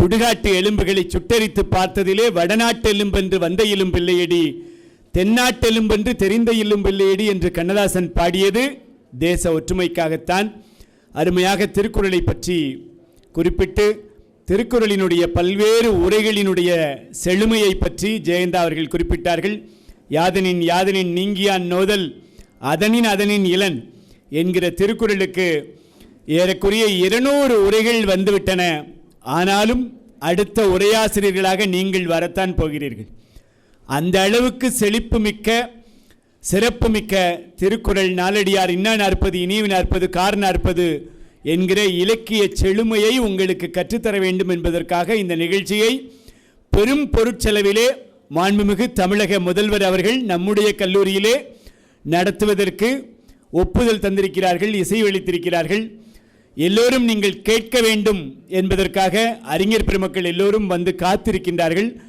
சுடுகாட்டு எலும்புகளை சுட்டரித்து பார்த்ததிலே வடநாட்டு எலும்பென்று வந்த எலும்பில்லையடி தென்னாட்டு எலும்பென்று தெரிந்த எலும்பில்லையடி என்று கண்ணதாசன் பாடியது தேச ஒற்றுமைக்காகத்தான். அருமையாக திருக்குறளை பற்றி குறிப்பிட்டு திருக்குறளினுடைய பல்வேறு உரைகளினுடைய செழுமையை பற்றி ஜெயந்தா அவர்கள் குறிப்பிட்டார்கள். யாதனின் யாதனின் நீங்கியான் நோதல் அதனின் அதனின் இளன் என்கிற திருக்குறளுக்கு ஏறக்குறைய இருநூறு உரைகள் வந்துவிட்டன. ஆனாலும் அடுத்த உரையாசிரியர்களாக நீங்கள் வரத்தான் போகிறீர்கள். அந்த அளவுக்கு செழிப்பு மிக்க சிறப்புமிக்க திருக்குறள் நாலடியார் இன்னா நாற்பது இனிவு நாற்பது கார் நாற்பது என்கிற இலக்கிய செழுமையை உங்களுக்கு கற்றுத்தர வேண்டும் என்பதற்காக இந்த நிகழ்ச்சியை பெரும் பொருட்செலவிலே மாண்புமிகு தமிழக முதல்வர் அவர்கள் நம்முடைய கல்லூரியிலே நடத்துவதற்கு ஒப்புதல் தந்திருக்கிறார்கள் இசையளித்திருக்கிறார்கள். எல்லோரும் நீங்கள் கேட்க வேண்டும் என்பதற்காக அறிஞர் பெருமக்கள் எல்லோரும் வந்து காத்திருக்கின்றார்கள்.